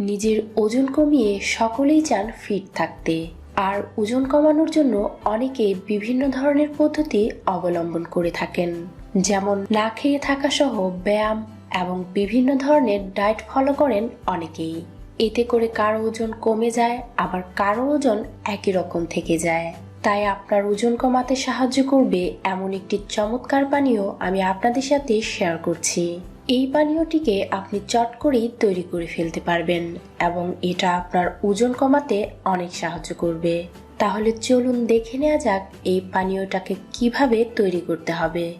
নিজের ওজন কমিয়ে সকলেই চান ফিট থাকতে। আর ওজন কমানোর জন্য অনেকে বিভিন্ন ধরনের পদ্ধতি অবলম্বন করে থাকেন। যেমন না খেয়ে থাকা সহ ব্যায়াম এবং বিভিন্ন ধরনের ডায়েট ফলো করেন অনেকেই। এতে করে কারও ওজন কমে যায়, আবার কারও ওজন একই রকম থেকে যায়। তাই আপনার ওজন কমাতে সাহায্য করবে এমন একটি চমৎকার পানীয় আমি আপনাদের সাথে শেয়ার করছি। এই পানীয়টিকে আপনি চট করেই তৈরি করে ফেলতে পারবেন এবং এটা আপনার ওজন কমাতে অনেক সাহায্য করবে। তাহলে চলুন দেখে নেওয়া যাক এই পানীয়টাকে কীভাবে তৈরি করতে হবে।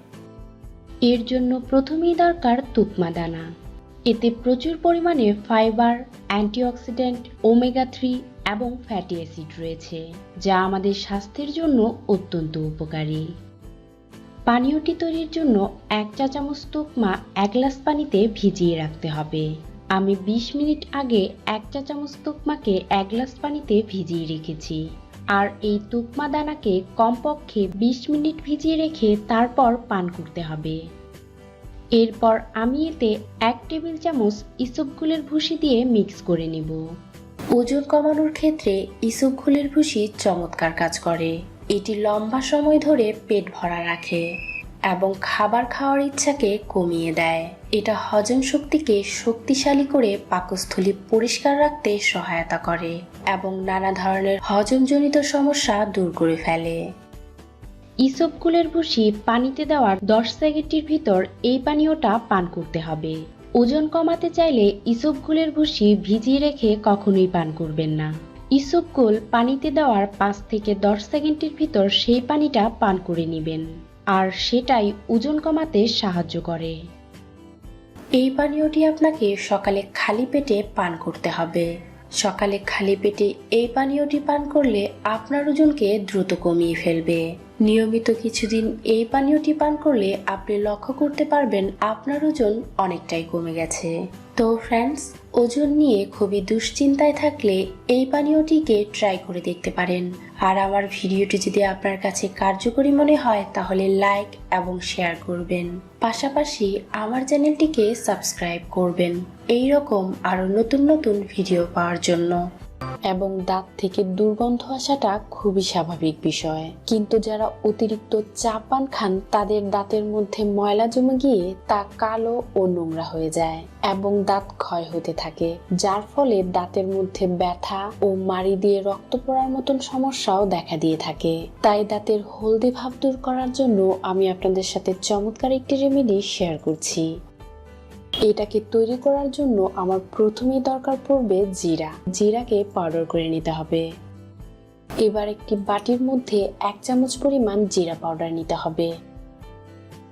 এর জন্য প্রথমেই দরকার তুকমা দানা। এতে প্রচুর পরিমাণে ফাইবার, অ্যান্টিঅক্সিডেন্ট, ওমেগা থ্রি এবং ফ্যাটি অ্যাসিড রয়েছে, যা আমাদের স্বাস্থ্যের জন্য অত্যন্ত উপকারী। পানীয়টি তৈরির জন্য এক চা চামচ তুকমা, এক গ্লাস পানিতে ভিজিয়ে রাখতে হবে। আমি ২০ মিনিট আগে এক চা চামচ তুকমাকে এক গ্লাস পানিতে ভিজিয়ে রেখেছি। আর এই তুকমা দানাকে কমপক্ষে ২০ মিনিট ভিজিয়ে রেখে তারপর পান করতে হবে। এরপর আমি এতে এক টেবিল চামচ ইসবগুলের ভুসি দিয়ে মিক্স করে নেব। ওজন কমানোর ক্ষেত্রে ইসবগুলের ভুসি চমৎকার কাজ করে। এটি লম্বা সময় ধরে পেট ভরা রাখে এবং খাবার খাওয়ার ইচ্ছাকে কমিয়ে দেয়। এটা হজম শক্তিকে শক্তিশালী করে পাকস্থলী পরিষ্কার রাখতে সহায়তা করে এবং নানা ধরনের হজমজনিত সমস্যা দূর করে ফেলে। ইসবগুলের ভুসি পানিতে দেওয়ার দশ সেকেন্ডের ভিতর এই পানীয়টা পান করতে হবে। ওজন কমাতে চাইলে ইসবগুলের ভুসি ভিজিয়ে রেখে কখনোই পান করবেন না। ইসবগুল পানিতে দেওয়ার পাঁচ থেকে দশ সেকেন্ডের ভিতর সেই পানিটা পান করে নেবেন, আর সেটাই ওজন কমাতে সাহায্য করে। এই পানীয়টি আপনাকে সকালে খালি পেটে পান করতে হবে। সকালে খালি পেটে এই পানীয়টি পান করলে আপনার ওজনকে দ্রুত কমিয়ে ফেলবে। নিয়মিত কিছুদিন এই পানীয়টি পান করলে আপনি লক্ষ্য করতে পারবেন আপনার ওজন অনেকটাই কমে গেছে। তো ফ্রেন্ডস ওজন নিয়ে খুবই দুশ্চিন্তায় থাকলে এই পানীয়টিকে ট্রাই করে দেখতে পারেন। আর আমার ভিডিওটি যদি আপনার কাছে কার্যকরী মনে হয়, তাহলে লাইক এবং শেয়ার করবেন। পাশাপাশি আমার চ্যানেলটিকে সাবস্ক্রাইব করবেন। এই রকম আরও নতুন নতুন ভিডিও পাওয়ার জন্য। এবং দাঁত থেকে দুর্গন্ধ আসাটা খুবই স্বাভাবিক বিষয়। কিন্তু যারা অতিরিক্ত চা পান খান, তাদের দাঁতের মধ্যে ময়লা জমে গিয়ে তা কালো ও নোংরা হয়ে যায় এবং দাঁত ক্ষয় হতে থাকে, যার ফলে দাঁতের মধ্যে ব্যথা ও মাড়ি দিয়ে রক্ত পড়ার মতন সমস্যাও দেখা দিয়ে থাকে। তাই দাঁতের হলদে ভাব দূর করার জন্য আমি আপনাদের সাথে চমৎকার একটি রেমেডি শেয়ার করছি। এটাকে তৈরি করার জন্য আমার প্রথমেই দরকার পড়বে জিরা। জিরাকে পাউডার করে নিতে হবে। এবার একটি বাটির মধ্যে এক চামচ পরিমাণ জিরা পাউডার নিতে হবে।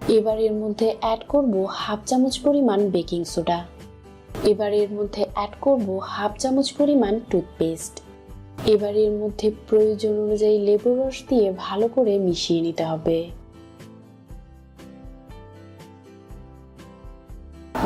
এবার এর মধ্যে অ্যাড করব হাফ চামচ পরিমাণ বেকিং সোডা এবার এর মধ্যে অ্যাড করব হাফ চামচ পরিমাণ টুথপেস্ট এবার এর মধ্যে প্রয়োজন অনুযায়ী লেবুর রস দিয়ে ভালো করে মিশিয়ে নিতে হবে।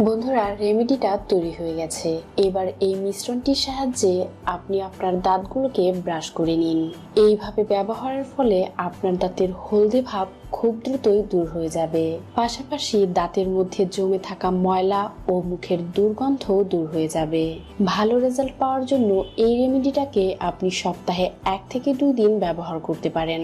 বন্ধুরা রেমেডিটা তৈরি হয়ে গেছে। এবার এই মিশ্রণটির সাহায্যে আপনি আপনার দাঁতগুলোকে ব্রাশ করে নিন। এইভাবে ব্যবহারের ফলে আপনার দাঁতের হলদে ভাব খুব দ্রুতই দূর হয়ে যাবে। পাশাপাশি দাঁতের মধ্যে জমে থাকা ময়লা ও মুখের দুর্গন্ধও দূর হয়ে যাবে। ভালো রেজাল্ট পাওয়ার জন্য এই রেমেডিটাকে আপনি সপ্তাহে এক থেকে দুই দিন ব্যবহার করতে পারেন।